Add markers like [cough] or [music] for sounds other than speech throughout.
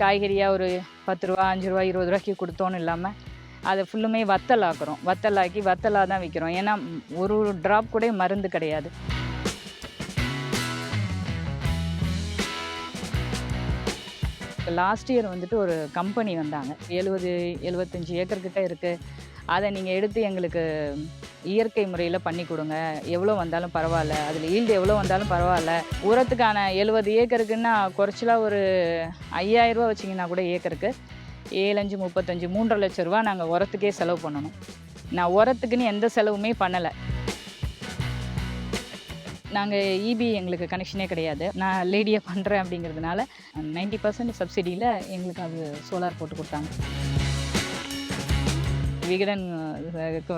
காய்கறியாக ஒரு பத்து ரூபா அஞ்சு ரூபா இருபது ரூபாய்க்கு கொடுத்தோன்னு இல்லாமல் அதை ஃபுல்லுமே வத்தலாக்குறோம். வத்தலாக்கி வத்தலாக தான் விற்கிறோம் ஏன்னா ஒரு ட்ராப் கூட மருந்து கிடையாது. லாஸ்ட் இயர் வந்துட்டு ஒரு கம்பெனி வந்தாங்க. எழுபது எழுபத்தஞ்சி ஏக்கர் கிட்ட இருக்குது அதை நீங்கள் எடுத்து எங்களுக்கு இயற்கை முறையில் பண்ணி கொடுங்க. எவ்வளோ வந்தாலும் பரவாயில்ல. அதில் ஈல்டு எவ்வளோ வந்தாலும் பரவாயில்ல. உரத்துக்கான எழுபது ஏக்கருக்குன்னா குறைச்சலாக ஒரு ஐயாயிரரூபா வச்சிங்கன்னா கூட ஏக்கருக்கு ஏழஞ்சு முப்பத்தஞ்சு மூன்றரை லட்ச ரூபா நாங்கள் உரத்துக்கே செலவு பண்ணணும். நான் உரத்துக்குன்னு எந்த செலவுமே பண்ணலை. நாங்கள் இபி எங்களுக்கு கனெக்ஷனே கிடையாது. நான் லேடியாக பண்ணுறேன் அப்படிங்கிறதுனால நைன்டி பர்சன்ட் சப்சிடியில் எங்களுக்கு அது சோலார் போட்டு கொடுத்தாங்க. விகடன்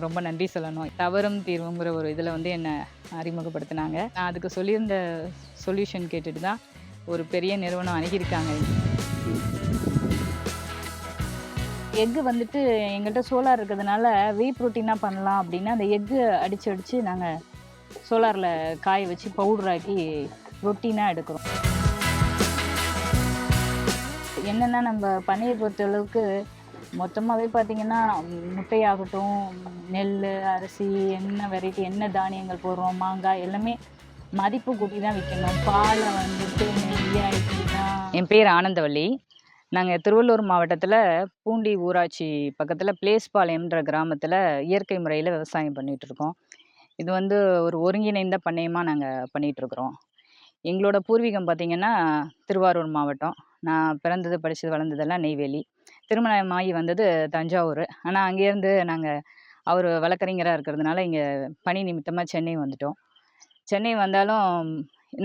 ரொம்ப நன்றி சொல்லணும். தவறும் தீர்வுங்கிற ஒரு இதில் வந்து என்னை அறிமுகப்படுத்தினாங்க. நான் அதுக்கு சொல்லியிருந்த சொல்யூஷன் கேட்டுட்டு தான் ஒரு பெரிய நிறுவனம் அணுகியிருக்காங்க. எக்கு வந்துட்டு எங்கள்கிட்ட சோலார் இருக்கிறதுனால வே ப்ரோட்டீனாக பண்ணலாம் அப்படின்னா அந்த எக்கு அடித்து அடித்து நாங்கள் சோலாரில் காய வச்சு பவுடராக்கி ரொட்டீனாக எடுக்கிறோம். என்னென்னா நம்ம பண்ணையை பொறுத்த அளவுக்கு மொத்தமாகவே பார்த்தீங்கன்னா முட்டையாகட்டும் நெல் அரிசி என்ன வெரைட்டி என்ன தானியங்கள் போடுறோம் மாங்காய் எல்லாமே மதிப்பு கூட்டி தான் விற்கணும் பாலை வந்துட்டு நெய்யாக்கி என் பேர் ஆனந்தவள்ளி. நாங்கள் திருவள்ளூர் மாவட்டத்தில் பூண்டி ஊராட்சி பக்கத்தில் பிளேஸ்பாளையம்ன்ற கிராமத்தில் இயற்கை முறையில் விவசாயம் பண்ணிகிட்ருக்கோம் இருக்கோம். இது வந்து ஒரு ஒருங்கிணைந்த பண்ணையமாக நாங்கள் பண்ணிகிட்ருக்குறோம் எங்களோட பூர்வீகம் பார்த்திங்கன்னா திருவாரூர் மாவட்டம். நான் பிறந்தது படித்தது வளர்ந்ததெல்லாம் நெய்வேலி. திருமணமாகி வந்தது தஞ்சாவூர். ஆனால் அங்கேருந்து நாங்கள் அவர் வழக்கறிஞராக இருக்கிறதுனால இங்கே பணி நிமித்தமாக சென்னை வந்துட்டோம். சென்னை வந்தாலும்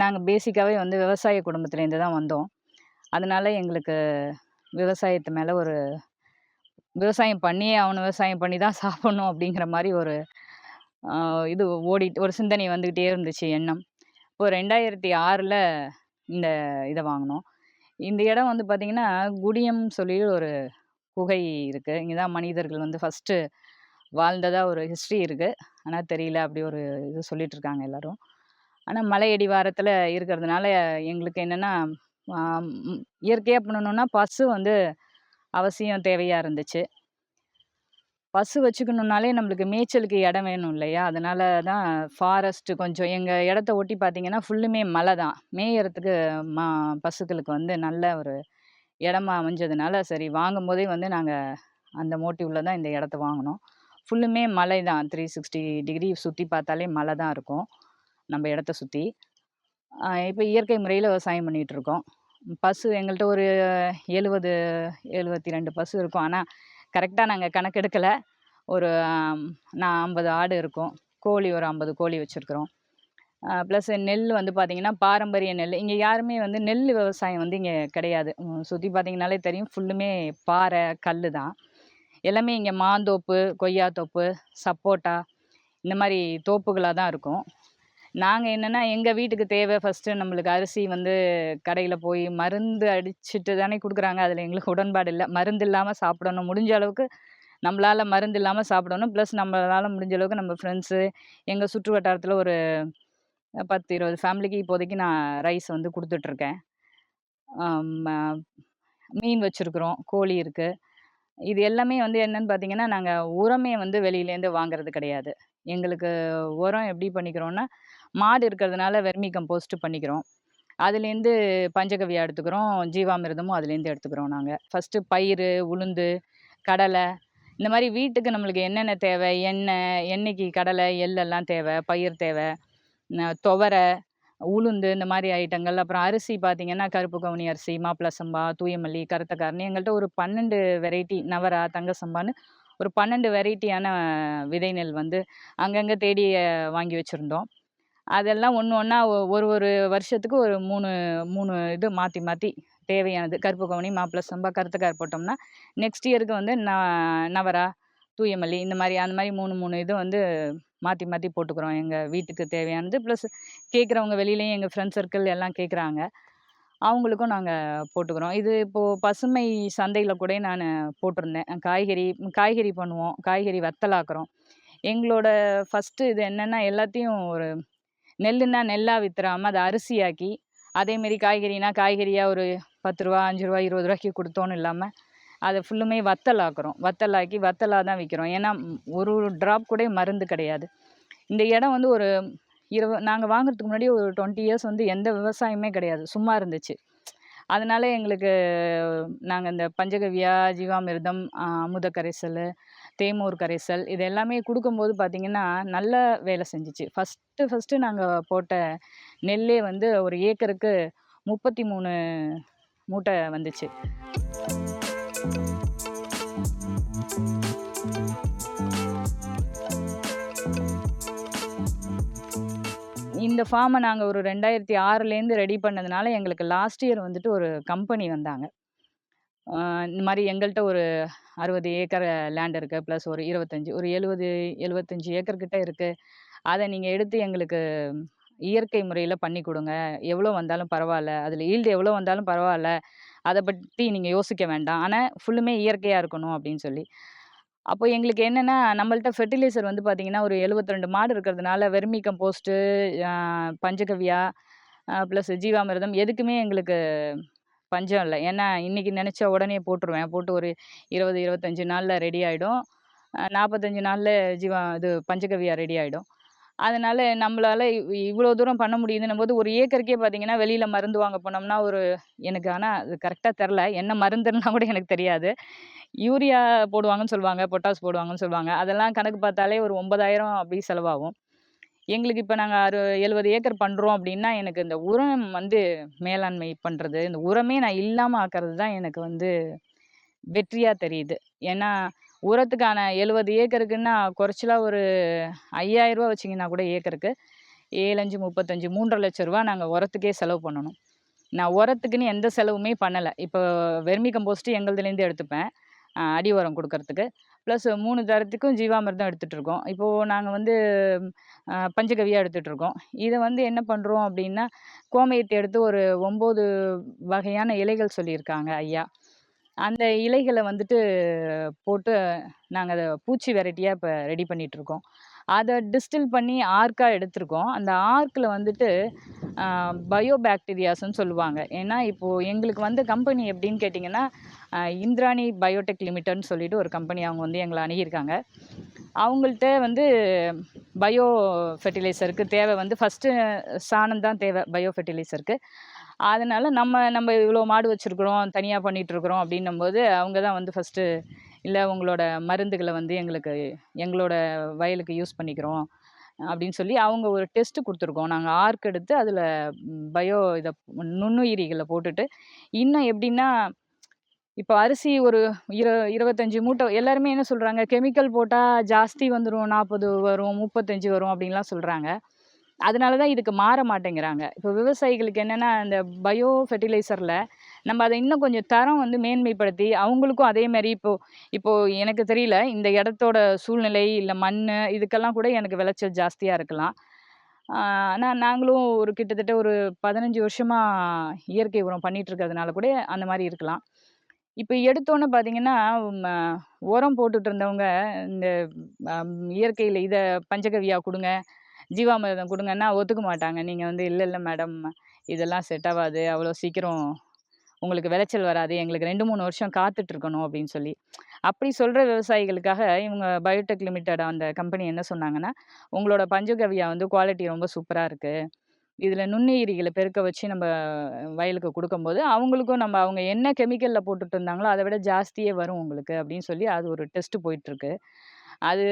நாங்கள் பேசிக்காகவே வந்து விவசாய குடும்பத்துலேருந்து தான் வந்தோம். அதனால எங்களுக்கு விவசாயத்து மேலே ஒரு விவசாயம் பண்ணியே அவன் விவசாயம் பண்ணி தான் சாப்பிட்ணும் அப்படிங்கிற மாதிரி ஒரு இது ஓடி ஒரு சிந்தனை வந்துக்கிட்டே இருந்துச்சு எண்ணம். இப்போ ரெண்டாயிரத்தி ஆறில் இந்த இதை வாங்கினோம். இந்த இடம் வந்து பார்த்திங்கன்னா குடியம் சொல்லி ஒரு குகை இருக்குது இங்கே தான் மனிதர்கள் வந்து ஃபஸ்ட்டு வாழ்ந்ததாக ஒரு ஹிஸ்ட்ரி இருக்குது ஆனால் தெரியல அப்படி ஒரு இது சொல்லிகிட்ருக்காங்க இருக்காங்க ஆனால் மலையடி வாரத்தில் இருக்கிறதுனால எங்களுக்கு என்னென்னா இயற்கையாக பண்ணணுன்னா பசு வந்து அவசியம் தேவையாக இருந்துச்சு. பசு வச்சுக்கணுன்னாலே நம்மளுக்கு மேய்ச்சலுக்கு இடம் வேணும் இல்லையா? அதனால தான் ஃபாரஸ்ட்டு கொஞ்சம் எங்கள் இடத்த ஒட்டி பார்த்தீங்கன்னா ஃபுல்லுமே மலை தான். மேயறதுக்கு மா பசுக்களுக்கு வந்து நல்ல ஒரு இடமா அமைஞ்சதுனால சரி வாங்கும்போதே வந்து நாங்கள் அந்த மோட்டிவில் தான் இந்த இடத்த வாங்கினோம். ஃபுல்லுமே மலை தான். த்ரீ சிக்ஸ்டி டிகிரி சுற்றி பார்த்தாலே மலை தான் இருக்கும் நம்ம இடத்த சுற்றி இப்போ இயற்கை முறையில் விவசாயம் பண்ணிகிட்டு இருக்கோம். பசு எங்கள்கிட்ட ஒரு எழுபது எழுபத்தி ரெண்டு பசு இருக்கும். ஆனால் கரெக்டாக நாங்கள் கணக்கெடுக்கலை ஒரு நான் ஐம்பது ஆடு இருக்கும். கோழி ஒரு ஐம்பது கோழி வச்சுருக்குறோம். ப்ளஸ் நெல் வந்து பார்த்திங்கன்னா பாரம்பரிய நெல். இங்கே யாருமே வந்து நெல் விவசாயம் வந்து இங்கே கிடையாது. சுற்றி பார்த்திங்கனாலே தெரியும். ஃபுல்லுமே பாறை கல் தான். எல்லாமே இங்கே மாந்தோப்பு கொய்யாத்தோப்பு சப்போட்டா இந்த மாதிரி தோப்புகளாக தான் இருக்கும். நாங்கள் என்னென்னா எங்கள் வீட்டுக்கு தேவை ஃபஸ்ட்டு நம்மளுக்கு அரிசி வந்து கடையில் போய் மருந்து அடிச்சுட்டு தானே கொடுக்குறாங்க. அதில் எங்களுக்கு உடன்பாடு இல்லை. மருந்து இல்லாமல் சாப்பிடணும். முடிஞ்ச அளவுக்கு நம்மளால் மருந்து இல்லாமல் சாப்பிடணும். ப்ளஸ் நம்மளால் முடிஞ்ச அளவுக்கு நம்ம ஃப்ரெண்ட்ஸு எங்கள் சுற்று வட்டாரத்தில் ஒரு பத்து இருபது ஃபேமிலிக்கு இப்போதைக்கு நான் ரைஸ் வந்து கொடுத்துட்ருக்கேன் மீன் வச்சுருக்குறோம். கோழி இருக்குது இது எல்லாமே வந்து என்னன்னு பார்த்தீங்கன்னா நாங்கள் உரமே வந்து வெளியிலேருந்து வாங்குறது கிடையாது. எங்களுக்கு உரம் எப்படி பண்ணிக்கிறோன்னா மாடு இருக்கிறதுனால வெர்மி கம்போஸ்ட் பண்ணிக்கிறோம். அதுலேருந்து பஞ்சகவியா எடுத்துக்கிறோம் ஜீவாமிர்தமும் அதுலேருந்து எடுத்துக்கிறோம் நாங்கள் ஃபஸ்ட்டு பயிர் உளுந்து கடலை இந்த மாதிரி வீட்டுக்கு நம்மளுக்கு என்னென்ன தேவை? எண்ணெய் எண்ணெய்க்கு கடலை எள்ளெல்லாம் தேவை பயிர் தேவை துவரை உளுந்து இந்த மாதிரி ஐட்டங்கள் அப்புறம் அரிசி பார்த்தீங்கன்னா கருப்பு கவுனி அரிசி மாப்பிள சம்பா தூயமல்லி கருத்தக்காரணி எங்கள்கிட்ட ஒரு பன்னெண்டு வெரைட்டி நவரா தங்க சம்பான்னு ஒரு பன்னெண்டு வெரைட்டியான விதை நெல் வந்து அங்கங்கே தேடி வாங்கி வச்சுருந்தோம். அதெல்லாம் ஒன்று ஒன்றா ஒரு ஒரு வருஷத்துக்கு ஒரு மூணு மூணு இது மாற்றி மாற்றி தேவையானது. கருப்பு கவுனி மாப்பிள சம்பா கருத்துக்கார் போட்டோம்னா நெக்ஸ்ட் இயருக்கு வந்து ந நவரா தூயமல்லி இந்த மாதிரி அந்த மாதிரி மூணு மூணு இது வந்து மாற்றி மாற்றி போட்டுக்கிறோம். எங்கள் வீட்டுக்கு தேவையானது. ப்ளஸ் கேட்குறவங்க வெளியிலேயும் எங்கள் ஃப்ரெண்ட் சர்க்கிள் எல்லாம் கேட்குறாங்க. அவங்களுக்கும் நாங்கள் போட்டுக்கிறோம். இது இப்போது பசுமை சந்தையில் கூட நான் போட்டிருந்தேன். காய்கறி காய்கறி பண்ணுவோம். காய்கறி வத்தலாக்குறோம். எங்களோட ஃபஸ்ட்டு இது என்னென்னா எல்லாத்தையும் ஒரு நெல்லுன்னா நெல்லாக வித்துறாமல் அதை அரிசியாக்கி அதேமாரி காய்கறினா காய்கறியாக ஒரு பத்து ரூபா அஞ்சு ரூபா இருபது ரூபாய்க்கு கொடுத்தோன்னு இல்லாமல் அதை ஃபுல்லுமே வத்தலாக்குறோம். வத்தலாக்கி வத்தலாக தான் விற்கிறோம் ஏன்னா ஒரு ட்ராப் கூட மருந்து கிடையாது. இந்த இடம் வந்து ஒரு இருவ நாங்கள் வாங்குறதுக்கு முன்னாடி ஒரு டுவெண்ட்டி இயர்ஸ் வந்து எந்த விவசாயமே கிடையாது. சும்மா இருந்துச்சு. அதனால எங்களுக்கு நாங்கள் இந்த பஞ்சகவ்யா ஜீவாமிர்தம் அமுத கரைசல் தேமூர் கரைசல் இது எல்லாமே கொடுக்கும்போது பார்த்திங்கன்னா நல்ல வேலை செஞ்சிச்சு. ஃபஸ்ட்டு ஃபஸ்ட்டு நாங்கள் போட்ட நெல்லே வந்து ஒரு ஏக்கருக்கு முப்பத்தி மூணு மூட்டை வந்துச்சு. இந்த ஃபார்மை நாங்கள் ஒரு ரெண்டாயிரத்தி ஆறுலேருந்து ரெடி பண்ணதுனால எங்களுக்கு லாஸ்ட் இயர் வந்துட்டு ஒரு கம்பெனி வந்தாங்க. இந்த மாதிரி எங்கள்கிட்ட ஒரு அறுபது ஏக்கர் லேண்ட் இருக்குது ப்ளஸ் ஒரு இருபத்தஞ்சி ஒரு எழுபது எழுபத்தஞ்சி ஏக்கர் கிட்டே இருக்குது அதை நீங்கள் எடுத்து எங்களுக்கு இயற்கை முறையில் பண்ணி கொடுங்க. எவ்வளோ வந்தாலும் பரவாயில்ல. அதில் ஈல்டு எவ்வளோ வந்தாலும் பரவாயில்ல. அதை பற்றி நீங்கள் யோசிக்க வேண்டாம். ஆனால் ஃபுல்லுமே இயற்கையாக இருக்கணும் அப்படின்னு சொல்லி. அப்போ எங்களுக்கு என்னென்னா நம்மள்ட்ட ஃபெர்டிலைசர் வந்து பார்த்திங்கன்னா ஒரு 72 மாடு இருக்கிறதுனால vermicompost panchagavya plus jeevamrutham எதுக்குமே எங்களுக்கு பஞ்சம் இல்லை. ஏன்னா இன்றைக்கி நினச்சா உடனே போட்டுருவேன். போட்டு ஒரு இருபது இருபத்தஞ்சி நாளில் ரெடி ஆகிடும் நாற்பத்தஞ்சு நாளில் ஜீவா இது பஞ்சகவ்யா ரெடி ஆகிடும் அதனால் நம்மளால் இவ்வளோ தூரம் பண்ண முடியுதுன்னும் போது ஒரு ஏக்கருக்கே பார்த்தீங்கன்னா வெளியில் மருந்து வாங்க போனோம்னா ஒரு எனக்கு ஆனால் அது கரெக்டாக தெரில. என்ன மருந்துன்னா கூட எனக்கு தெரியாது. யூரியா போடுவாங்கன்னு சொல்லுவாங்க பொட்டாஸ் போடுவாங்கன்னு சொல்லுவாங்க. அதெல்லாம் கணக்கு பார்த்தாலே ஒரு ஒன்பதாயிரம் அப்படி செலவாகும். எங்களுக்கு இப்போ நாங்கள் அறு எழுபது ஏக்கர் பண்ணுறோம் அப்படின்னா எனக்கு இந்த உரம் வந்து மேலாண்மை பண்ணுறது இந்த உரமே நான் இல்லாமல் ஆக்கிறது தான் எனக்கு வந்து வெற்றியாக தெரியுது. ஏன்னா உரத்துக்கான எழுபது ஏக்கருக்குன்னா குறைச்சலாக ஒரு ஐயாயிரரூவா வச்சிங்கன்னா கூட ஏக்கருக்கு ஏழஞ்சு முப்பத்தஞ்சு மூன்றரை லட்ச ரூபா நாங்கள் உரத்துக்கே செலவு பண்ணணும். நான் உரத்துக்குன்னு எந்த செலவுமே பண்ணலை. இப்போ வெர்மி கம்போஸ்ட்டு எங்களுதுலேருந்து எடுத்துப்பேன். அடி உரம் கொடுக்கறதுக்கு. ப்ளஸ் மூணு தரத்துக்கும் ஜீவாமிர்தம் எடுத்துகிட்டு இருக்கோம். இப்போது நாங்கள் வந்து பஞ்சகவியாக எடுத்துகிட்டு இருக்கோம். இதை வந்து என்ன பண்ணுறோம் அப்படின்னா கோமயத்தை எடுத்து ஒரு ஒம்பது வகையான இலைகள் சொல்லியிருக்காங்க ஐயா. அந்த இலைகளை வந்துட்டு போட்டு நாங்கள் அதை பூச்சி வெரைட்டியாக இப்போ ரெடி பண்ணிகிட்ருக்கோம் அதை டிஸ்டில் பண்ணி ஆர்க்காக எடுத்திருக்கோம். அந்த ஆர்க்கில் வந்துட்டு பயோ பாக்டீரியாஸ்ன்னு சொல்லுவாங்க. ஏன்னா இப்போது எங்களுக்கு வந்த கம்பெனி எப்படின்னு கேட்டிங்கன்னா இந்திராணி பயோடெக் லிமிட்டட்னு சொல்லிட்டு ஒரு கம்பெனி அவங்க வந்து எங்களை அணுகியிருக்காங்க. அவங்கள்ட்ட வந்து பயோ ஃபெர்டிலைசருக்கு தேவை வந்து ஃபஸ்ட்டு சாணம் தான் தேவை பயோ ஃபெர்டிலைசருக்கு அதனால் நம்ம நம்ம இவ்வளோ மாடு வச்சுருக்குறோம் தனியாக பண்ணிகிட்ருக்குறோம் அப்படின்னும்போது அவங்க தான் வந்து ஃபஸ்ட்டு இல்லை உங்களோட மருந்துகளை வந்து எங்களுக்கு எங்களோட வயலுக்கு யூஸ் பண்ணிக்கிறோம் அப்படின்னு சொல்லி அவங்க ஒரு டெஸ்ட்டு கொடுத்துருக்கோம். நாங்கள் ஆர்க் எடுத்து அதில் பயோ இதை நுண்ணுயிரிகளை போட்டுட்டு இன்னும் எப்படின்னா இப்போ அரிசி ஒரு இரு இருபத்தஞ்சி மூட்டை எல்லாருமே என்ன சொல்கிறாங்க கெமிக்கல் போட்டால் ஜாஸ்தி வந்துடும் நாற்பது வரும் முப்பத்தஞ்சு வரும் அப்படின்லாம் சொல்கிறாங்க அதனால தான் இதுக்கு மாற மாட்டேங்கிறாங்க. இப்போ விவசாயிகளுக்கு என்னென்னா இந்த பயோ ஃபெர்டிலைசரில் நம்ம அதை இன்னும் கொஞ்சம் தரம் வந்து மேன்மைப்படுத்தி அவங்களுக்கும் அதே மாதிரி இப்போது இப்போது எனக்கு தெரியல இந்த இடத்தோட சூழ்நிலை இல்லை மண் இதுக்கெல்லாம் கூட எனக்கு விளைச்சல் ஜாஸ்தியாக இருக்கலாம். ஆனால் நாங்களும் ஒரு கிட்டத்தட்ட ஒரு பதினஞ்சு வருஷமாக இயற்கை உரம் பண்ணிட்டு இருக்கிறதுனால கூட அந்த மாதிரி இருக்கலாம். இப்போ எடுத்தோன்னே பார்த்தீங்கன்னா ம, உரம் போட்டுட்டு இருந்தவங்க இந்த இயற்கையில் இதை பஞ்சகவ்யா கொடுங்க ஜீவாமிர்தம் கொடுங்கன்னா ஒத்துக்க மாட்டாங்க. நீங்கள் வந்து இல்லை இல்லை மேடம் இதெல்லாம் செட் ஆகாது அவ்வளோ சீக்கிரம் உங்களுக்கு விளைச்சல் வராது எங்களுக்கு ரெண்டு மூணு வருஷம் காத்துட்டு இருக்கணும் அப்படின்னு சொல்லி. அப்படி சொல்கிற விவசாயிகளுக்காக இவங்க பயோடெக் லிமிட்டட் அந்த கம்பெனி என்ன சொன்னாங்கன்னா உங்களோட பஞ்சகவ்யா வந்து குவாலிட்டி ரொம்ப சூப்பராக இருக்குது இதில் நுண்ணுயிரிகளை பெருக்க வச்சு நம்ம வயலுக்கு கொடுக்கும்போது அவங்களுக்கும் நம்ம அவங்க என்ன கெமிக்கலில் போட்டுட்டு இருந்தாங்களோ அதை விட ஜாஸ்தியே வரும் உங்களுக்கு அப்படின்னு சொல்லி அது ஒரு டெஸ்ட் போயிட்டுருக்கு. அது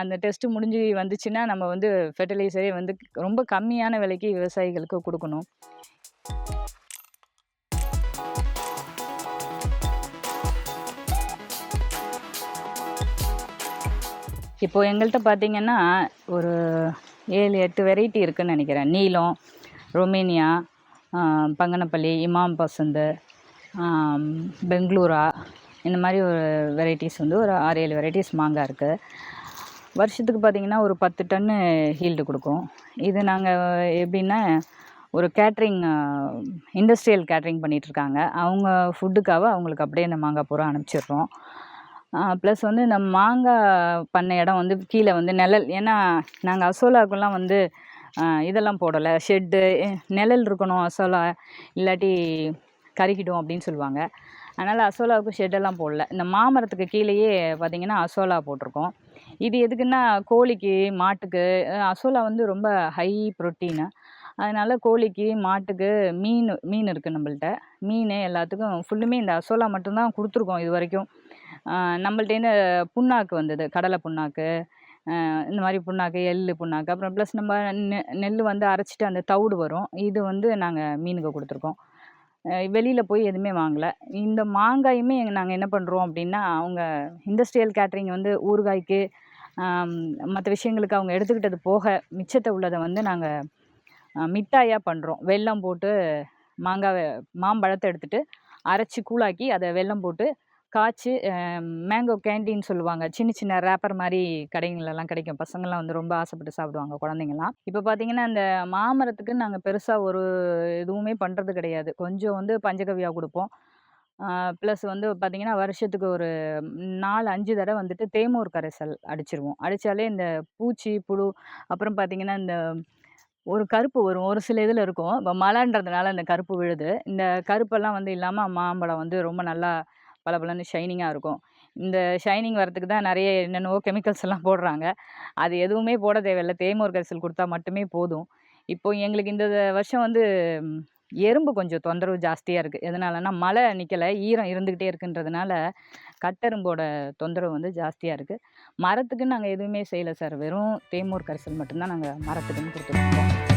அந்த டெஸ்ட்டு முடிஞ்சு வந்துச்சுன்னா நம்ம வந்து ஃபெர்டிலைசரே வந்து ரொம்ப கம்மியான விலைக்கு விவசாயிகளுக்கு கொடுக்கணும். இப்போது எங்கள்கிட்ட பார்த்தீங்கன்னா ஒரு ஏழு எட்டு வெரைட்டி இருக்குன்னு நினைக்கிறேன். நீலம் ரொமேனியா பங்கனப்பள்ளி இமாம் பசந்து பெங்களூரா இந்த மாதிரி ஒரு வெரைட்டிஸ் வந்து ஒரு ஆறு ஏழு வெரைட்டிஸ் மாங்காய் இருக்குது வருஷத்துக்கு பார்த்தீங்கன்னா ஒரு பத்து டன்னு ஹீல்டு கொடுக்கும். இது நாங்கள் எப்படின்னா ஒரு கேட்ரிங் இண்டஸ்ட்ரியல் கேட்ரிங் பண்ணிகிட்ருக்காங்க அவங்க ஃபுட்டுக்காக அவங்களுக்கு அப்படியே இந்த மாங்காய் பூரா அனுப்பிச்சிடுறோம். ப்ளஸ் வந்து இந்த மாங்காய் பண்ண இடம் வந்து கீழே வந்து நிழல். ஏன்னா நாங்கள் அசோலாவுக்குலாம் வந்து இதெல்லாம் போடலை. ஷெட்டு நிழல் இருக்கணும் அசோலா. இல்லாட்டி கருகிடும் அப்படின்னு சொல்லுவாங்க. அதனால் அசோலாவுக்கு ஷெட்டெல்லாம் போடல. இந்த மாமரத்துக்கு கீழேயே பார்த்திங்கன்னா அசோலா போட்டிருக்கோம். இது எதுக்குன்னா கோழிக்கு மாட்டுக்கு அசோலா வந்து ரொம்ப ஹை ப்ரோட்டீனு அதனால் கோழிக்கு மாட்டுக்கு மீன் மீன் இருக்குது நம்மள்ட்ட. மீன் எல்லாத்துக்கும் ஃபுல்லுமே இந்த அசோலா மட்டும்தான் கொடுத்துருக்கோம் இது வரைக்கும். ஆஹ் நம்மள்ட்டேருந்து புண்ணாக்கு வந்தது. கடலை புண்ணாக்கு இந்த மாதிரி புண்ணாக்கு எள்ளு புண்ணாக்கு. அப்புறம் ப்ளஸ் நம்ம நெ நெல் வந்து அரைச்சிட்டு அந்த தவிடு வரும். இது வந்து நாங்கள் மீனுக்கு கொடுத்துருக்கோம். வெளியில் போய் எதுவுமே வாங்கலை. இந்த மாங்காயுமே நாங்கள் என்ன பண்ணுறோம் அப்படின்னா அவங்க இண்டஸ்ட்ரியல் கேட்ரிங் வந்து ஊறுகாய்க்கு மற்ற விஷயங்களுக்கு அவங்க எடுத்துக்கிட்டது போக மிச்சத்தை உள்ளதை வந்து நாங்கள் மிட்டாயாக பண்ணுறோம் வெல்லம் போட்டு மாங்காவை மாம்பழத்தை எடுத்துகிட்டு அரைச்சி கூழாக்கி அதை வெல்லம் போட்டு காய்ச்சி மேங்கோ கேண்டீன் சொல்லுவாங்க. சின்ன சின்ன ரேப்பர் மாதிரி கடைங்களெல்லாம் கிடைக்கும். பசங்கள்லாம் வந்து ரொம்ப ஆசைப்பட்டு சாப்பிடுவாங்க குழந்தைங்கலாம். இப்போ பார்த்தீங்கன்னா அந்த மாமரத்துக்கு நாங்கள் பெருசாக ஒரு எதுவுமே பண்ணுறது கிடையாது. கொஞ்சம் வந்து பஞ்சகவியாக கொடுப்போம். ப்ளஸ் வந்து பார்த்திங்கன்னா வருஷத்துக்கு ஒரு நாலு அஞ்சு தடவை வந்துட்டு தேமூர் கரைசல் அடிச்சிருவோம். அடித்தாலே இந்த பூச்சி புழு அப்புறம் பார்த்திங்கன்னா இந்த ஒரு கருப்பு வரும். ஒரு சில இதில் இருக்கும். இப்போ மழைன்றதுனால அந்த கருப்பு விழுது. இந்த கருப்பெல்லாம் வந்து இல்லாமல் மாம்பழம் வந்து ரொம்ப நல்லா பளபளன்னு ஷைனிங்காக இருக்கும். இந்த ஷைனிங் வரத்துக்கு தான் நிறைய என்னென்னவோ கெமிக்கல்ஸ் எல்லாம் போடுறாங்க. அது எதுவுமே போட தேவையில்ல. தேய்மோர் கரிசல் கொடுத்தா மட்டுமே போதும். இப்போ எங்களுக்கு இந்த வருஷம் வந்து எறும்பு கொஞ்சம் தொந்தரவு ஜாஸ்தியாக இருக்குது எதனாலனா மழை நிற்கலை ஈரம் இருந்துக்கிட்டே இருக்குன்றதுனால கட்டெரும்போட தொந்தரவு வந்து ஜாஸ்தியாக இருக்குது மரத்துக்கு நாங்கள் எதுவுமே செய்யலை சார். வெறும் தேமூர் கரிசல் மட்டும்தான் நாங்கள் மரத்துக்குன்னு கொடுத்துருக்கோம்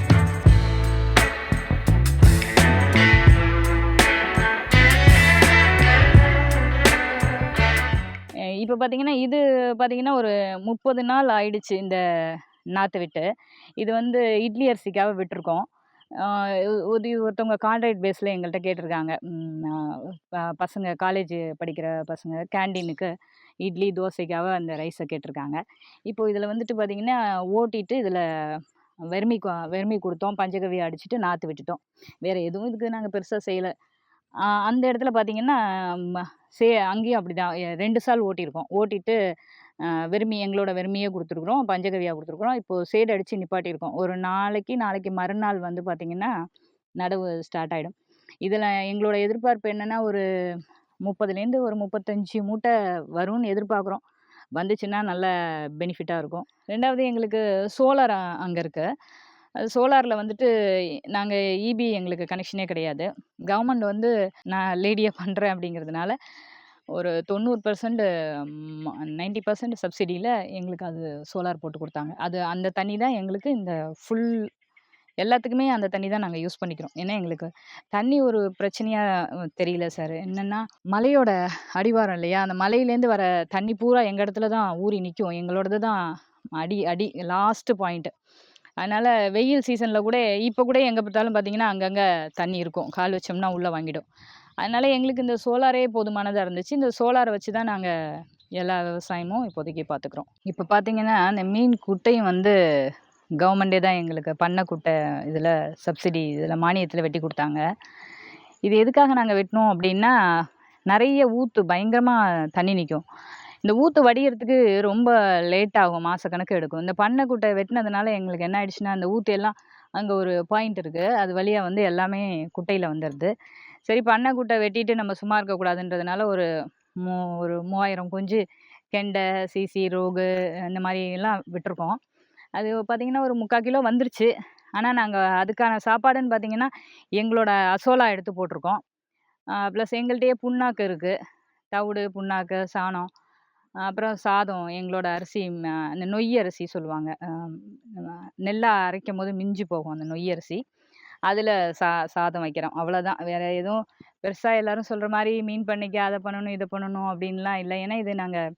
இப்போ பார்த்தீங்கன்னா இது பார்த்தீங்கன்னா ஒரு முப்பது நாள் ஆயிடுச்சு இந்த நாற்று விட்டு. இது வந்து இட்லி அரிசிக்காக விட்டிருக்கோம். ஆஹ் ஒரு ஒருத்தவங்க கான்ட்ராக்ட் பேஸில் எங்கள்கிட்ட கேட்டிருக்காங்க. பசங்க காலேஜ் படிக்கிற பசங்க கேண்டீனுக்கு இட்லி தோசைக்காக அந்த ரைஸை கேட்டிருக்காங்க. இப்போ இதில் வந்துட்டு பார்த்தீங்கன்னா ஓட்டிட்டு இதில் வெறுமி வெறுமி கொடுத்தோம். பஞ்சகவி அடிச்சுட்டு நாற்று விட்டுட்டோம். வேறு எதுவும் இதுக்கு நாங்கள் பெருசாக செய்யலை. அந்த இடத்துல பார்த்தீங்கன்னா ம, சே அங்கேயும் அப்படி தான் ரெண்டு சால் ஓட்டியிருக்கோம். ஓட்டிட்டு வெறுமி எங்களோட வெறுமையே கொடுத்துருக்குறோம். பஞ்சகவியாக கொடுத்துருக்குறோம். இப்போது சேடு அடித்து நிப்பாட்டியிருக்கோம். ஒரு நாளைக்கு நாளைக்கு மறுநாள் வந்து பார்த்திங்கன்னா நடவு ஸ்டார்ட் ஆகிடும் இதில் எங்களோட எதிர்பார்ப்பு என்னென்னா ஒரு முப்பதுலேருந்து ஒரு முப்பத்தஞ்சு மூட்டை வரும்னு எதிர்பார்க்குறோம். வந்துச்சுன்னா நல்ல பெனிஃபிட்டாக இருக்கும். ரெண்டாவது எங்களுக்கு சோலார் அங்கே இருக்குது அது சோலாரில் வந்துட்டு நாங்கள் இபி எங்களுக்கு கனெக்ஷனே கிடையாது. கவர்மெண்ட் வந்து நான் லேடியாக பண்ணுறேன் அப்படிங்கிறதுனால ஒரு தொண்ணூறு பர்சன்ட் நைன்டி பர்சன்ட் சப்சிடியில் எங்களுக்கு அது சோலார் போட்டு கொடுத்தாங்க. அது அந்த தண்ணி தான் எங்களுக்கு இந்த ஃபுல் எல்லாத்துக்குமே அந்த தண்ணி தான் நாங்கள் யூஸ் பண்ணிக்கிறோம். ஏன்னா எங்களுக்கு தண்ணி ஒரு பிரச்சனையாக தெரியல சார் என்னென்னா மலையோட அடிவாரம் இல்லையா? அந்த மலையிலேருந்து வர தண்ணி பூரா எங்கள் இடத்துல தான் ஊறி நிற்கும் எங்களோடது தான் அடி அடி லாஸ்ட்டு பாயிண்ட்டு அதனால் வெயில் சீசனில் கூட இப்போ கூட எங்கே பார்த்தாலும் பார்த்தீங்கன்னா அங்கங்கே தண்ணி இருக்கும். கால் வச்சோம்னா உள்ளே வாங்கிடும். அதனால் எங்களுக்கு இந்த சோலாரே போதுமானதாக இருந்துச்சு. இந்த சோலாரை வச்சு தான் நாங்கள் எல்லா விவசாயமும் இப்போதைக்கு பார்த்துக்குறோம் இப்போ பார்த்தீங்கன்னா இந்த மீன் குட்டையும் வந்து கவர்மெண்டே தான் எங்களுக்கு பண்ணை குட்டை இதில் சப்சிடி இதில் மானியத்தில் வெட்டி கொடுத்தாங்க. இது எதுக்காக நாங்கள் வெட்டினோம் அப்படின்னா நிறைய ஊற்று பயங்கரமாக தண்ணி நிற்கும் இந்த ஊற்று வடிகிறதுக்கு ரொம்ப லேட் ஆகும் மாதக்கணக்கு எடுக்கும். இந்த பண்ணை குட்டை வெட்டினதுனால எங்களுக்கு என்ன ஆயிடுச்சுன்னா அந்த ஊற்று எல்லாம் அங்கே ஒரு பாயிண்ட் இருக்குது அது வழியாக வந்து எல்லாமே குட்டையில் வந்துடுது சரி பண்ணை குட்டை வெட்டிட்டு நம்ம சும்மா இருக்கக்கூடாதுன்றதுனால ஒரு மூ ஒரு மூவாயிரம் குஞ்சு கெண்டை சீசி ரோகு இந்த மாதிரி எல்லாம் விட்டிருக்கோம். அது பார்த்திங்கன்னா ஒரு முக்கால் கிலோ வந்துருச்சு. ஆனால் நாங்கள் அதுக்கான சாப்பாடுன்னு பார்த்தீங்கன்னா எங்களோட அசோலா எடுத்து போட்டிருக்கோம். ப்ளஸ் எங்கள்கிட்டயே புண்ணாக்கு இருக்குது தவிடு புண்ணாக்கு சாணம். அப்புறம் சாதம் எங்களோட அரிசி அந்த நொய் அரிசி சொல்லுவாங்க. நெல்லை அரைக்கும் போது மிஞ்சி போகும் அந்த நொய் அரிசி. அதில் சா சாதம் வைக்கிறோம். அவ்வளோதான் வேறு எதுவும் பெருசாக எல்லாரும் சொல்கிற மாதிரி மீன் பண்ணிக்க அதை பண்ணணும் இதை பண்ணணும் அப்படின்லாம் இல்லை. ஏன்னா இது நாங்கள்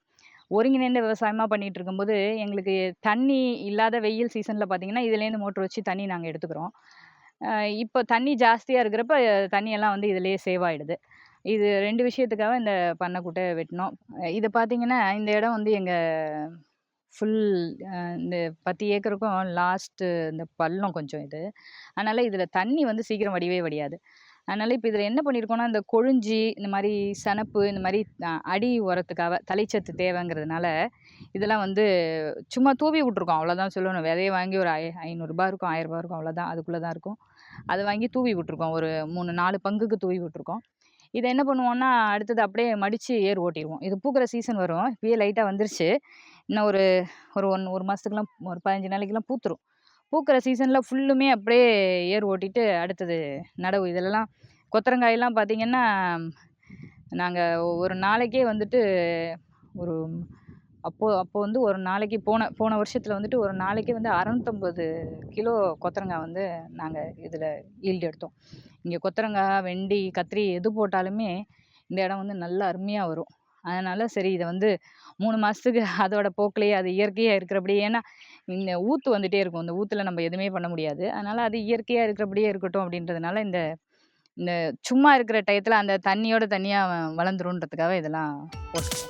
ஒருங்கிணைந்த விவசாயமாக பண்ணிகிட்டு இருக்கும்போது எங்களுக்கு தண்ணி இல்லாத வெயில் சீசனில் பார்த்தீங்கன்னா இதுலேருந்து மோட்ரு வச்சு தண்ணி நாங்கள் எடுத்துக்கிறோம். இப்போ தண்ணி ஜாஸ்தியாக இருக்கிறப்ப தண்ணியெல்லாம் வந்து இதிலேயே சேவ் ஆகிடுது இது ரெண்டு விஷயத்துக்காக இந்த பண்ணைக்குட்டை வெட்டினோம். இதை பார்த்தீங்கன்னா இந்த இடம் வந்து எங்கள் ஃபுல் இந்த பத்து ஏக்கருக்கும் லாஸ்ட்டு இந்த பள்ளம் கொஞ்சம் இது. அதனால் இதில் தண்ணி வந்து சீக்கிரம் வடியவே வடியாது. அதனால் இப்போ இதில் என்ன பண்ணியிருக்கோம்னா இந்த கொழிஞ்சி இந்த மாதிரி சனப்பு இந்த மாதிரி அடி உரத்துக்காக தலைச்சத்து தேவைங்கிறதுனால இதெல்லாம் வந்து சும்மா தூவி விட்ருக்கோம் அவ்வளோதான் சொல்லணும். விதைய வாங்கி ஒரு ஐ ஐநூறுரூபா இருக்கும் ஆயிரரூபா இருக்கும் அவ்வளோதான் அதுக்குள்ளே தான் இருக்கும். அதை வாங்கி தூவி விட்ருக்கோம் ஒரு மூணு நாலு பங்குக்கு தூவி விட்ருக்கோம் இதை என்ன பண்ணுவோம்னா அடுத்தது அப்படியே மடித்து ஏர் ஓட்டிடுவோம் இது பூக்கிற சீசன் வரும். இப்பயே லைட்டாக வந்துருச்சு. இன்னும் ஒரு ஒரு ஒன் ஒரு மாதத்துக்குலாம் ஒரு பதினஞ்சு நாளைக்கெலாம் பூத்துரும். பூக்கிற சீசனில் ஃபுல்லுமே அப்படியே ஏர் ஓட்டிட்டு அடுத்தது நடவு. இதிலலாம் கொத்தரங்காயெல்லாம் பார்த்திங்கன்னா நாங்கள் ஒரு நாளைக்கே வந்துட்டு ஒரு அப்போது அப்போ வந்து ஒரு நாளைக்கு போன போன வருஷத்தில் வந்துட்டு ஒரு நாளைக்கு வந்து அறநூற்றம்பது கிலோ கொத்தரங்காய் வந்து நாங்கள் இதில் ஈல்டு எடுத்தோம். இங்கே கொத்தரங்காய் வெண்டி கத்திரி எது போட்டாலுமே இந்த இடம் வந்து நல்லா அருமையாக வரும். அதனால் சரி இதை வந்து மூணு மாதத்துக்கு [laughs] அதோட போக்கிலேயே அது இயற்கையாக இருக்கிறபடியே ஏன்னா இந்த ஊற்று வந்துகிட்டே இருக்கும். இந்த ஊற்றுல நம்ம எதுவுமே பண்ண முடியாது. அதனால் அது இயற்கையாக இருக்கிறபடியே இருக்கட்டும் அப்படின்றதுனால இந்த இந்த சும்மா இருக்கிற டயத்தில் அந்த தண்ணியோட தண்ணியாக வளர்ந்துருன்றதுக்காக இதெல்லாம் போட்டுருக்கோம்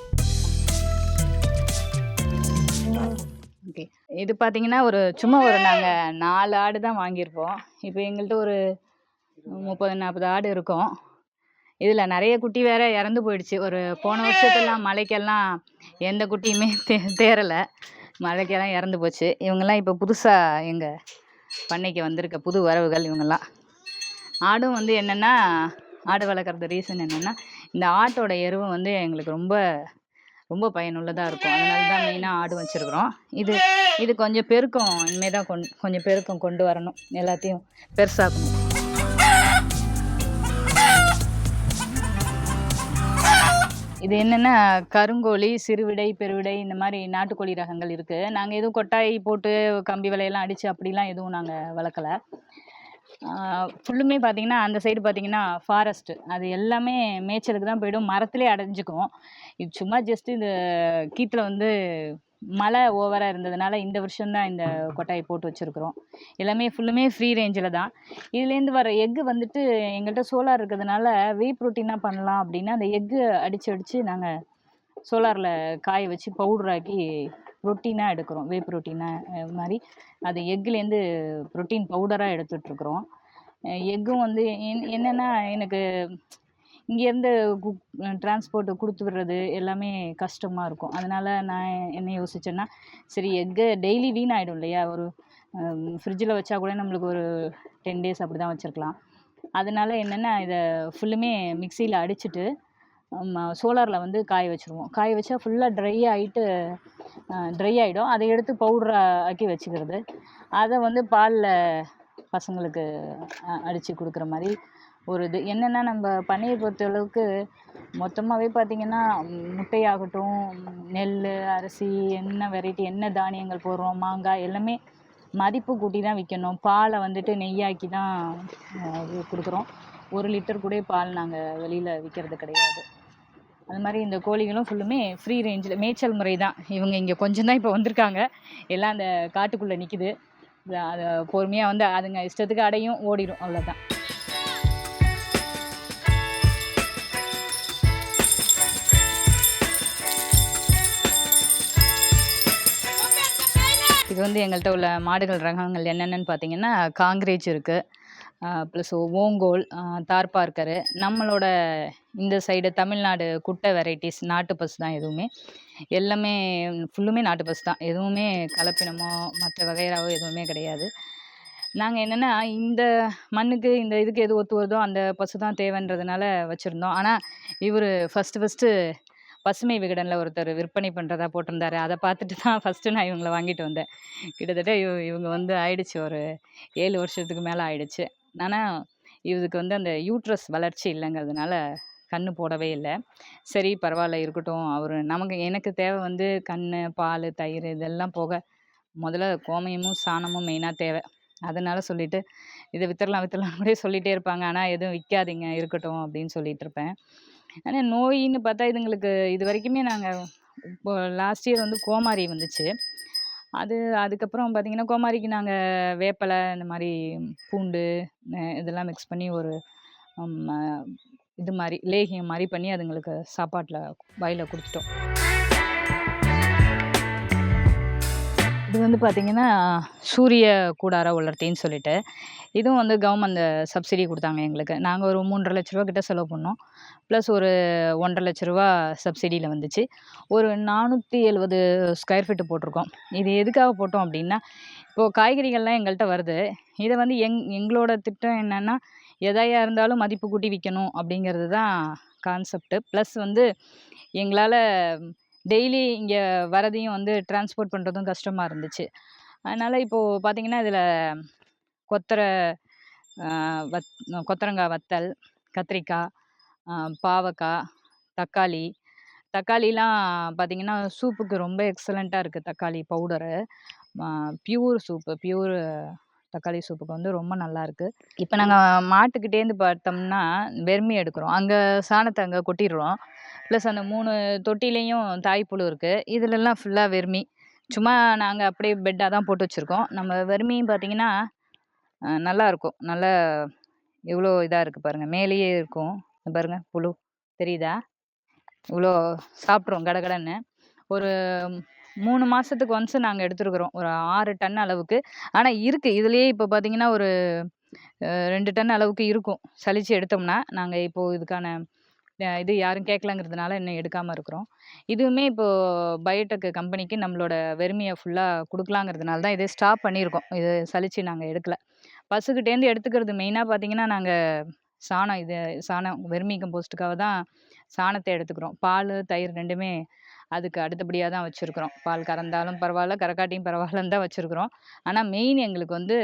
ஓகே. இது பார்த்தீங்கன்னா ஒரு சும்மா ஒரு நாங்கள் நாலு ஆடு தான் வாங்கியிருப்போம் இப்போ எங்கள்கிட்ட ஒரு முப்பது நாற்பது ஆடு இருக்கும். இதில் நிறைய குட்டி வேற இறந்து போயிடுச்சு. ஒரு போன வருஷத்துலாம் மழைக்கெல்லாம் எந்த குட்டியுமே தே தேரலை மழைக்கெல்லாம் இறந்து போச்சு. இவங்கெல்லாம் இப்போ புதுசாக எங்கள் பண்ணைக்கு வந்திருக்க புது வரவுகள் இவங்கெல்லாம். ஆடும் வந்து என்னென்னா ஆடு வளர்க்குறது ரீசன் என்னென்னா இந்த ஆட்டோட எருவு வந்து எங்களுக்கு ரொம்ப ரொம்ப பயனுள்ளதாக இருக்கும். அதனால தான் மெயினாக ஆடு வச்சுருக்குறோம். இது இது கொஞ்சம் பெருக்கம் இனிமேல் தான் கொண் கொஞ்சம் பெருக்கம் கொண்டு வரணும். எல்லாத்தையும் பெருசாக்கணும் இது என்னென்னா கருங்கோழி சிறுவிடை பெருவிடை இந்த மாதிரி நாட்டுக்கோழி ரகங்கள் இருக்குது நாங்கள் எதுவும் கொட்டாய் போட்டு கம்பி வலையெல்லாம் அடித்து அப்படிலாம் எதுவும் நாங்கள் வளர்க்கலை. ஃபுல்லுமே பார்த்தீங்கன்னா அந்த சைடு பார்த்தீங்கன்னா ஃபாரஸ்ட்டு அது எல்லாமே மேய்ச்சலுக்கு தான் போயிடும். மரத்துலேயே அடைஞ்சிக்கும். இது சும்மா ஜஸ்ட்டு இந்த கீத்தில் வந்து மழை ஓவராக இருந்ததுனால இந்த வருஷம்தான் இந்த கொட்டாயை போட்டு வச்சுருக்குறோம். எல்லாமே ஃபுல்லுமே ஃப்ரீ ரேஞ்சில் தான். இதுலேருந்து வர எக்கு வந்துட்டு எங்கள்கிட்ட சோலார் இருக்கிறதுனால வே ப்ரோட்டீனாக பண்ணலாம் அப்படின்னா அந்த எக்கு அடித்து அடித்து நாங்கள் சோலாரில் காய வச்சு பவுடராக்கி ப்ரோட்டீனாக எடுக்கிறோம். வே ப்ரோட்டீனாக மாதிரி. அது எக்குலேருந்து ப்ரோட்டீன் பவுடராக எடுத்துகிட்ருக்குறோம் எக்கும் வந்து என் என்னென்னா எனக்கு இங்கேருந்து குக் டிரான்ஸ்போர்ட்டு கொடுத்து விடுறது எல்லாமே கஷ்டமாக இருக்கும். அதனால் நான் என்ன யோசித்தேன்னா சரி எக்கு டெய்லி வீணாகிடும் இல்லையா? ஒரு ஃப்ரிட்ஜில் வச்சா கூட நம்மளுக்கு ஒரு டென் டேஸ் அப்படி தான் வச்சுருக்கலாம். அதனால என்னென்னா இதை ஃபுல்லுமே மிக்சியில் அடிச்சுட்டு சோலாரில் வந்து காய வச்சுருவோம். காய வச்சா ஃபுல்லாக ட்ரை ஆகிட்டு ட்ரை ஆகிடும் அதை எடுத்து பவுடராக ஆக்கி வச்சுக்கிறது. அதை வந்து பாலில் பசங்களுக்கு அடித்து கொடுக்குற மாதிரி ஒரு இது. என்னென்னா நம்ம பண்ணையை பொறுத்தளவுக்கு மொத்தமாகவே பார்த்திங்கன்னா முட்டையாகட்டும் நெல் அரிசி என்ன வெரைட்டி என்ன தானியங்கள் போடுறோம் மாங்காய் எல்லாமே மதிப்பு கூட்டி தான் விற்கணும் பாலை வந்துட்டு நெய்யாக்கி தான் கொடுக்குறோம். ஒரு லிட்டர் கூட பால் நாங்கள் வெளியில் விற்கிறது கிடையாது. அது மாதிரி இந்த கோழிகளும் ஃபுல்லுமே ஃப்ரீ ரேஞ்சில் மேய்ச்சல் முறை தான் இவங்க இங்கே கொஞ்சம் தான் இப்போ வந்திருக்காங்க. எல்லாம் அந்த காட்டுக்குள்ளே நிற்கிது அதை பொறுமையாக வந்து அதுங்க இஷ்டத்துக்கு அடையும் ஓடிடும் அவ்வளோதான் இது வந்து எங்கள்கிட்ட உள்ள மாடுகள் ரகங்கள் என்னென்னு பார்த்தீங்கன்னா காங்கிரேஜ் இருக்குது ப்ளஸ் ஓங்கோல் தார்பார்க்கரு நம்மளோட இந்த சைடு தமிழ்நாடு குட்டை வெரைட்டிஸ் நாட்டு பசு தான் எதுவுமே. எல்லாமே ஃபுல்லுமே நாட்டு பசு தான். எதுவுமே கலப்பினமோ மற்ற வகைராவோ எதுவுமே கிடையாது. நாங்கள் என்னென்னா இந்த மண்ணுக்கு இந்த இதுக்கு எது ஒத்து வருதோ அந்த பசு தான் தேவைன்றதுனால வச்சுருந்தோம். ஆனால் இவர் ஃபஸ்ட்டு ஃபஸ்ட்டு பசுமை விகடனில் ஒருத்தர் விற்பனை பண்ணுறதா போட்டிருந்தாரு. அதை பார்த்துட்டு தான் ஃபஸ்ட்டு நான் இவங்களை வாங்கிட்டு வந்தேன். கிட்டத்தட்ட இவ இவங்க வந்து ஆயிடுச்சு. ஒரு ஏழு வருஷத்துக்கு மேலே ஆயிடுச்சு. ஆனால் இதுக்கு வந்து அந்த யூட்ரஸ் வளர்ச்சி இல்லைங்கிறதுனால கண் போடவே இல்லை. சரி பரவாயில்ல இருக்கட்டும். அவர் நமக்கு எனக்கு தேவை வந்து கண் பால் தயிர் இதெல்லாம் போக முதல்ல கோமியமும் சாணமும் மெயினாக தேவை. அதனால் சொல்லிவிட்டு இதை வித்தரலாம் வித்தரலாம் கூட சொல்லிகிட்டே இருப்பாங்க. ஆனால் எதுவும் விற்காதீங்க இருக்கட்டும் அப்படின்னு சொல்லிகிட்டு இருப்பேன். ஆனால் நோயின்னு பார்த்தா இதுங்களுக்கு இது வரைக்குமே நாங்கள் இப்போ லாஸ்ட் இயர் வந்து கோமாரி வந்துச்சு. அது அதுக்கப்புறம் பார்த்திங்கன்னா கோமாரிக்கு நாங்கள் வேப்பிலை இந்த மாதிரி பூண்டு இதெல்லாம் மிக்ஸ் பண்ணி ஒரு இது மாதிரி லேகியம் மாதிரி பண்ணி அதுங்களுக்கு சாப்பாட்டில் வாயில் கொடுத்துட்டோம். இது வந்து பார்த்திங்கன்னா சூரிய கூடார உலர்த்தின்னு சொல்லிட்டு. இதுவும் வந்து கவர்மெண்ட் சப்சிடி கொடுத்தாங்க எங்களுக்கு. நாங்கள் ஒரு மூன்றரை லட்ச ரூபா கிட்ட செலவு பண்ணோம். ப்ளஸ் ஒரு ஒன்றரை லட்ச ரூபா சப்சிடியில் வந்துச்சு. ஒரு நானூற்றி எழுபது ஸ்கொயர் ஃபீட்டு போட்டிருக்கோம். இது எதுக்காக போட்டோம் அப்படின்னா இப்போது காய்கறிகள்லாம் எங்கள்கிட்ட வருது. இதை வந்து எங் எங்களோட திட்டம் என்னென்னா எதையாக இருந்தாலும் மதிப்பு கூட்டி விற்கணும் அப்படிங்கிறது தான் கான்செப்ட்டு ப்ளஸ் வந்து எங்களால் டெய்லி இங்கே வரதையும் வந்து டிரான்ஸ்போர்ட் பண்ணுறதும் கஷ்டமாக இருந்துச்சு. அதனால் இப்போது பார்த்திங்கன்னா இதில் கொத்தரை வத் கொத்தரங்காய் வத்தல் கத்திரிக்காய் பாவக்காய் தக்காளி. தக்காளிலாம் பார்த்திங்கன்னா சூப்புக்கு ரொம்ப எக்ஸலண்ட்டாக இருக்குது தக்காளி பவுடரு பியூர் சூப்பு பியூர் தக்காளி சூப்புக்கு வந்து ரொம்ப நல்லாயிருக்கு இப்போ நாங்கள் மாட்டுக்கிட்டேருந்து பார்த்தோம்னா வெர்மி எடுக்கிறோம். அங்கே சாணத்தை அங்கே கொட்டிடுறோம். ப்ளஸ் அந்த மூணு தொட்டிலையும் தாய்ப்புழு இருக்குது இதிலெல்லாம் ஃபுல்லாக வெறுமி சும்மா நாங்கள் அப்படியே பெட்டாக தான் போட்டு வச்சுருக்கோம். நம்ம வெறுமையும் பார்த்தீங்கன்னா நல்லாயிருக்கும் நல்லா எவ்வளோ இதாக இருக்குது பாருங்கள் மேலேயே இருக்கும். பாருங்கள் புழு. தெரியுதா? இவ்வளோ சாப்பிட்ரும் கடகடன்னு ஒரு மூணு மாதத்துக்கு ஒன்ஸு நாங்கள் எடுத்துருக்குறோம். ஒரு ஆறு டன் அளவுக்கு. ஆனால் இருக்குது இதுலேயே இப்போ பார்த்தீங்கன்னா ஒரு ரெண்டு டன் அளவுக்கு இருக்கும். சலிச்சு எடுத்தோம்னா நாங்கள் இப்போது இதுக்கான இது யாரும் கேட்கலங்கிறதுனால இன்னும் எடுக்காமல் இருக்கிறோம். இதுவுமே இப்போது பயோடெக் கம்பெனிக்கு நம்மளோட வெறுமையை ஃபுல்லாக கொடுக்கலாங்கிறதுனால தான் இதே ஸ்டாப் பண்ணியிருக்கோம். இது சலிச்சு நாங்கள் எடுக்கல. பசுக்கிட்டேருந்து எடுத்துக்கிறது மெயினாக பார்த்தீங்கன்னா நாங்கள் சாணம் இது சாணம் வெறுமை கம்போஸ்ட்டுக்காக தான் சாணத்தை எடுத்துக்கிறோம். பால் தயிர் ரெண்டுமே அதுக்கு அடுத்தபடியாக தான் வச்சுருக்குறோம். பால் கறந்தாலும் பரவாயில்ல கறக்காட்டியும் பரவாயில்லன்னு தான் வச்சுருக்குறோம். ஆனால் மெயின் எங்களுக்கு வந்து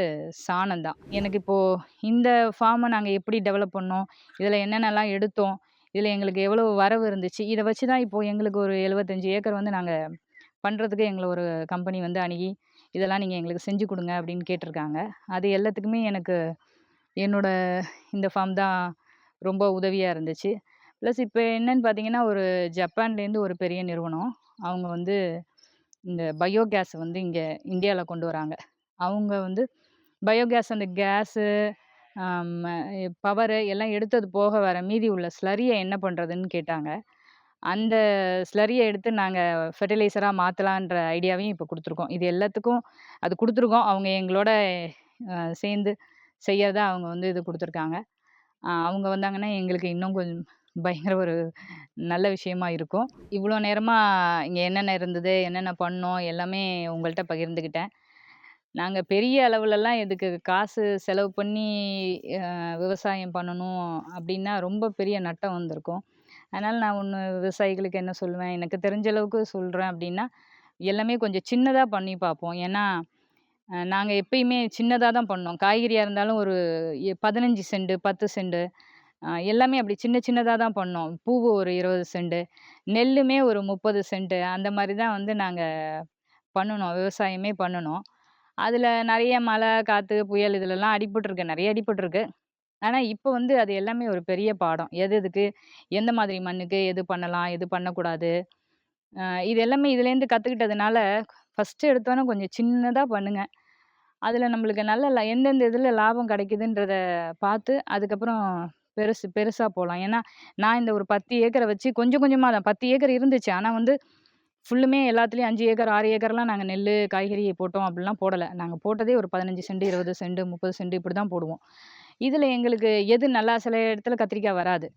சாணம் தான். எனக்கு இப்போது இந்த ஃபார்மை நாங்கள் எப்படி டெவலப் பண்ணோம் இதில் என்னென்னலாம் எடுத்தோம் இதில் எங்களுக்கு எவ்வளோ வரவு இருந்துச்சு. இதை வச்சு தான் இப்போது எங்களுக்கு ஒரு எழுபத்தஞ்சி ஏக்கர் வந்து நாங்கள் பண்ணுறதுக்கு எங்களை ஒரு கம்பெனி வந்து அணுகி இதெல்லாம் நீங்கள் எங்களுக்கு செஞ்சு கொடுங்க அப்படின்னு கேட்டிருக்காங்க. அது எல்லாத்துக்குமே எனக்கு என்னோட இந்த ஃபார்ம் தான் ரொம்ப உதவியாக இருந்துச்சு. ப்ளஸ் இப்போ என்னன்னு பார்த்தீங்கன்னா ஒரு ஜப்பான்லேருந்து ஒரு பெரிய நிறுவனம். அவங்க வந்து இந்த பயோகேஸ் வந்து இங்கே இந்தியாவில் கொண்டு வராங்க. அவங்க வந்து பயோகேஸ் அந்த கேஸு பவரு எல்லாம் எடுத்தது போக வர மீதி உள்ள ஸ்லரியை என்ன பண்ணுறதுன்னு கேட்டாங்க. அந்த ஸ்லரியை எடுத்து நாங்கள் ஃபெர்டிலைசராக மாற்றலான்ற ஐடியாவையும் இப்போ கொடுத்துருக்கோம். இது எல்லாத்துக்கும் அது கொடுத்துருக்கோம். அவங்க எங்களோட சேர்ந்து செய்யறதா அவங்க வந்து இது கொடுத்துருக்காங்க. அவங்க வந்தாங்கன்னா எங்களுக்கு இன்னும் கொஞ்சம் பயங்கர ஒரு நல்ல விஷயமா இருக்கும். இவ்வளோ நேரமாக இங்கே என்னென்ன இருந்தது என்னென்ன பண்ணோம் எல்லாமே உங்கள்கிட்ட பகிர்ந்துக்கிட்டேன் நாங்கள் பெரிய அளவுலலாம் இதுக்கு காசு செலவு பண்ணி விவசாயம் பண்ணணும் அப்படின்னா ரொம்ப பெரிய நட்டம் வந்திருக்கும். அதனால் நான் ஒன்று விவசாயிகளுக்கு என்ன சொல்லுவேன் எனக்கு தெரிஞ்ச அளவுக்கு சொல்கிறேன் அப்படின்னா எல்லாமே கொஞ்சம் சின்னதாக பண்ணி பார்ப்போம். ஏன்னா நாங்கள் எப்பயுமே சின்னதாக தான் பண்ணோம். காய்கறியாக இருந்தாலும் ஒரு பதினஞ்சு செண்டு பத்து செண்டு எல்லாமே அப்படி சின்ன சின்னதாக தான் பண்ணோம். பூவு ஒரு இருபது செண்டு நெல்லுமே ஒரு முப்பது செண்டு அந்த மாதிரி தான் வந்து நாங்கள் பண்ணணும் விவசாயமே பண்ணணும். அதில் நிறைய மழை காற்று புயல் இதுலலாம் அடிபட்டிருக்கு. நிறைய அடிபட்டிருக்கு. ஆனால் இப்போ வந்து அது எல்லாமே ஒரு பெரிய பாடம். எது எதுக்கு? எந்த மாதிரி மண்ணுக்கு எது பண்ணலாம்? எது பண்ணக்கூடாது? இது எல்லாமே இதுலேருந்து கற்றுக்கிட்டதுனால ஃபஸ்ட்டு எடுத்தோன்னே கொஞ்சம் சின்னதாக பண்ணுங்க. அதில் நம்மளுக்கு நல்ல எந்தெந்த இதில் லாபம் கிடைக்குதுன்றத பார்த்து அதுக்கப்புறம் பெருசு பெருசாக போகலாம் ஏன்னா நான் இந்த ஒரு பத்து ஏக்கரை வச்சு கொஞ்சம் கொஞ்சமாக தான் பத்து ஏக்கர் இருந்துச்சு. ஆனால் வந்து ஃபுல்லுமே எல்லாத்துலேயும் அஞ்சு ஏக்கர் ஆறு ஏக்கர்லாம் நாங்கள் நெல் காய்கறி போட்டோம் அப்படிலாம் போடலை. நாங்கள் போட்டதே ஒரு பதினஞ்சு சென்ட் இருபது சென்ட் முப்பது சென்ட் இப்படி தான் போடுவோம். இதில் எங்களுக்கு எது நல்லா சில இடத்துல கத்திரிக்காய் வராது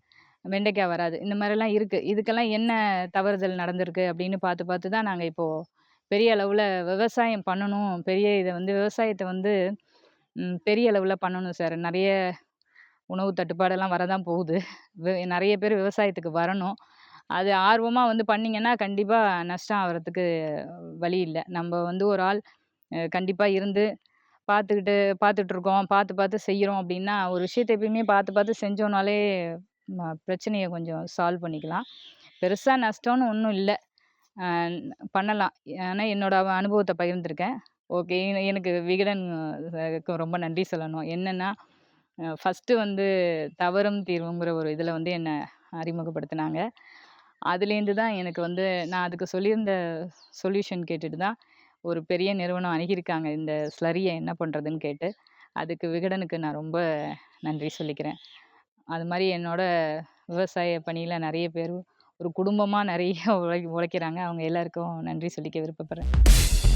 வெண்டைக்காய் வராது. இந்த மாதிரிலாம் இருக்குது இதுக்கெல்லாம் என்ன தவறுதல் நடந்திருக்கு அப்படின்னு பார்த்து பார்த்து தான் நாங்கள் இப்போது பெரிய அளவில் விவசாயம் பண்ணணும். பெரிய இதை வந்து விவசாயத்தை வந்து பெரிய அளவில் பண்ணணும் சார். நிறைய உணவு தட்டுப்பாடெல்லாம் வரதான் போகுது. நிறைய பேர் விவசாயத்துக்கு வரணும். அது ஆர்வமாக வந்து பண்ணிங்கன்னா கண்டிப்பாக நஷ்டம் ஆகிறதுக்கு வழி இல்லை. நம்ம வந்து ஒரு ஆள் கண்டிப்பாக இருந்து பார்த்துக்கிட்டு பார்த்துட்ருக்கோம் பார்த்து பார்த்து செய்கிறோம் அப்படின்னா ஒரு விஷயத்தை எப்பயுமே பார்த்து பார்த்து செஞ்சோன்னாலே பிரச்சனையை கொஞ்சம் சால்வ் பண்ணிக்கலாம். பெருசாக நஷ்டம்னு ஒன்றும் இல்லை. பண்ணலாம். ஆனால் என்னோட அனுபவத்தை பகிர்ந்திருக்கேன். ஓகே. எனக்கு விகடன் ரொம்ப நன்றி சொல்லணும். என்னென்னா ஃபஸ்ட்டு வந்து தவறும் தீர்வுங்கிற ஒரு இதில் வந்து என்னை அறிமுகப்படுத்தினாங்க. அதுலேருந்து தான் எனக்கு வந்து நான் அதுக்கு சொல்லியிருந்த சொல்யூஷன் கேட்டுட்டு தான் ஒரு பெரிய நிறுவனம் அணுகியிருக்காங்க. இந்த ஸ்லரியை என்ன பண்ணுறதுன்னு கேட்டு அதுக்கு விகடனுக்கு நான் ரொம்ப நன்றி சொல்லிக்கிறேன். அது மாதிரி என்னோட விவசாய பணியில் நிறைய பேர் ஒரு குடும்பமாக நிறைய [laughs] உழை உழைக்கிறாங்க. அவங்க எல்லாருக்கும் நன்றி சொல்லிக்க விருப்பப்படுறேன்.